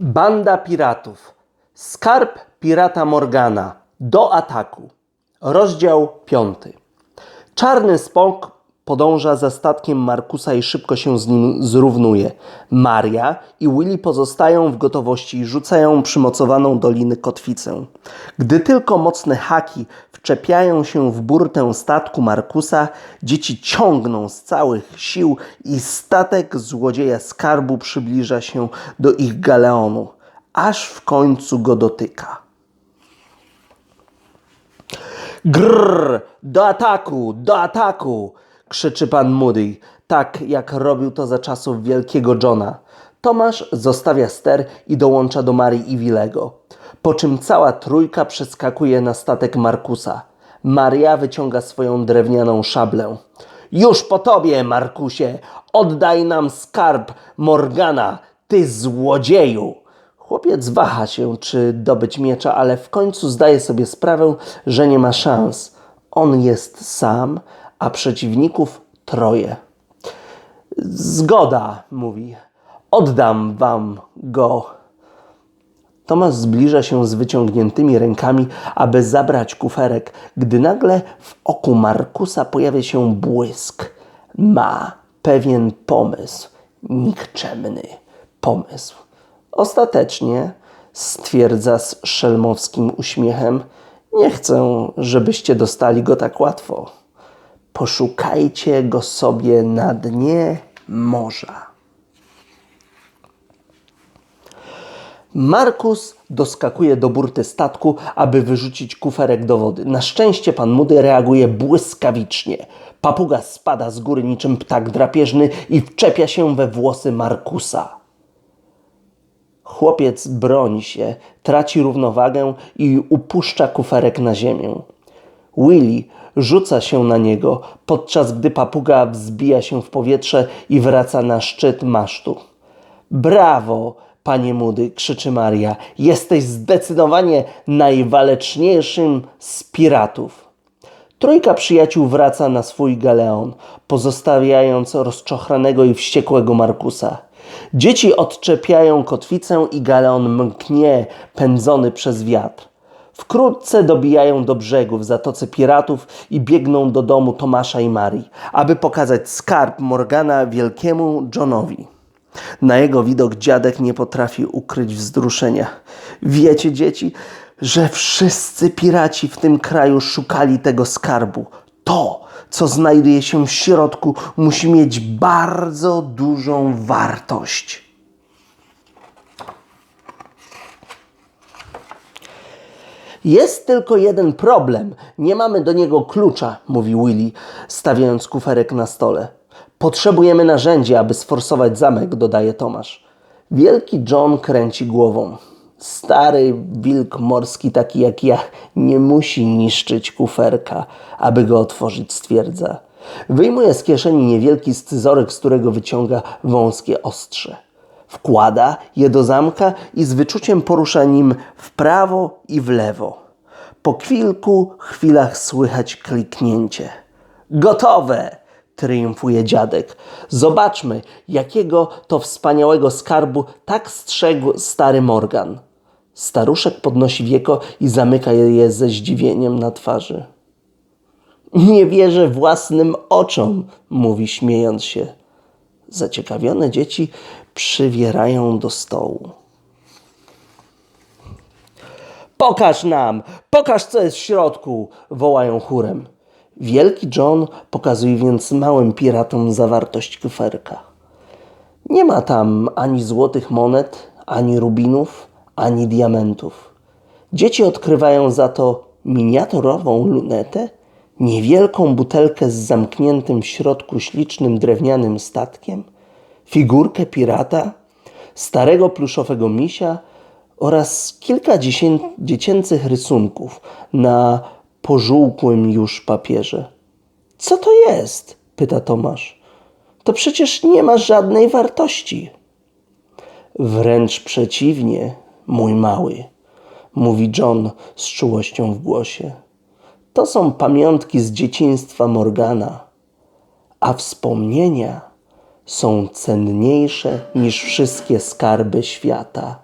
Banda piratów. Skarb pirata Morgana. Do ataku. Rozdział piąty. Czarny spok podąża za statkiem Markusa i szybko się z nim zrównuje. Maria i Willy pozostają w gotowości i rzucają przymocowaną do liny kotwicę. Gdy tylko mocne haki wczepiają się w burtę statku Markusa, dzieci ciągną z całych sił i statek złodzieja skarbu przybliża się do ich galeonu, aż w końcu go dotyka. Grrr! Do ataku! Do ataku! Krzyczy pan Moody, tak jak robił to za czasów wielkiego Johna. Tomasz zostawia ster i dołącza do Marii i Willego, po czym cała trójka przeskakuje na statek Markusa. Maria wyciąga swoją drewnianą szablę. Już po tobie, Markusie! Oddaj nam skarb Morgana, ty złodzieju! Chłopiec waha się, czy dobyć miecza, ale w końcu zdaje sobie sprawę, że nie ma szans. On jest sam, a przeciwników troje. Zgoda, mówi. Oddam wam go. Tomasz zbliża się z wyciągniętymi rękami, aby zabrać kuferek, gdy nagle w oku Markusa pojawia się błysk. Ma pewien pomysł, nikczemny pomysł. Ostatecznie, stwierdza z szelmowskim uśmiechem, nie chcę, żebyście dostali go tak łatwo. Poszukajcie go sobie na dnie morza. Markus doskakuje do burty statku, aby wyrzucić kuferek do wody. Na szczęście pan Moody reaguje błyskawicznie. Papuga spada z góry niczym ptak drapieżny i wczepia się we włosy Markusa. Chłopiec broni się, traci równowagę i upuszcza kuferek na ziemię. Willy rzuca się na niego, podczas gdy papuga wzbija się w powietrze i wraca na szczyt masztu. Brawo, panie Moody, krzyczy Maria. Jesteś zdecydowanie najwaleczniejszym z piratów. Trójka przyjaciół wraca na swój galeon, pozostawiając rozczochranego i wściekłego Markusa. Dzieci odczepiają kotwicę i galeon mknie, pędzony przez wiatr. Wkrótce dobijają do brzegu w Zatoce Piratów i biegną do domu Tomasza i Marii, aby pokazać skarb Morgana wielkiemu Johnowi. Na jego widok dziadek nie potrafi ukryć wzruszenia. Wiecie, dzieci, że wszyscy piraci w tym kraju szukali tego skarbu. To, co znajduje się w środku, musi mieć bardzo dużą wartość. Jest tylko jeden problem. Nie mamy do niego klucza, mówi Willy, stawiając kuferek na stole. Potrzebujemy narzędzia, aby sforsować zamek, dodaje Tomasz. Wielki John kręci głową. Stary wilk morski, taki jak ja, nie musi niszczyć kuferka, aby go otworzyć, stwierdza. Wyjmuje z kieszeni niewielki scyzoryk, z którego wyciąga wąskie ostrze. Wkłada je do zamka i z wyczuciem porusza nim w prawo i w lewo. Po kilku chwilach słychać kliknięcie. Gotowe! triumfuje dziadek. Zobaczmy, jakiego to wspaniałego skarbu tak strzegł stary Morgan. Staruszek podnosi wieko i zamyka je ze zdziwieniem na twarzy. Nie wierzę własnym oczom, mówi śmiejąc się. Zaciekawione dzieci przywierają do stołu. Pokaż nam! Pokaż, co jest w środku! wołają chórem. Wielki John pokazuje więc małym piratom zawartość kuferka. Nie ma tam ani złotych monet, ani rubinów, ani diamentów. Dzieci odkrywają za to miniaturową lunetę, niewielką butelkę z zamkniętym w środku ślicznym drewnianym statkiem, figurkę pirata, starego pluszowego misia oraz kilka dziecięcych rysunków na pożółkłym już papierze. Co to jest? pyta Tomasz. To przecież nie ma żadnej wartości. Wręcz przeciwnie, mój mały, mówi John z czułością w głosie. To są pamiątki z dzieciństwa Morgana, a wspomnienia są cenniejsze niż wszystkie skarby świata.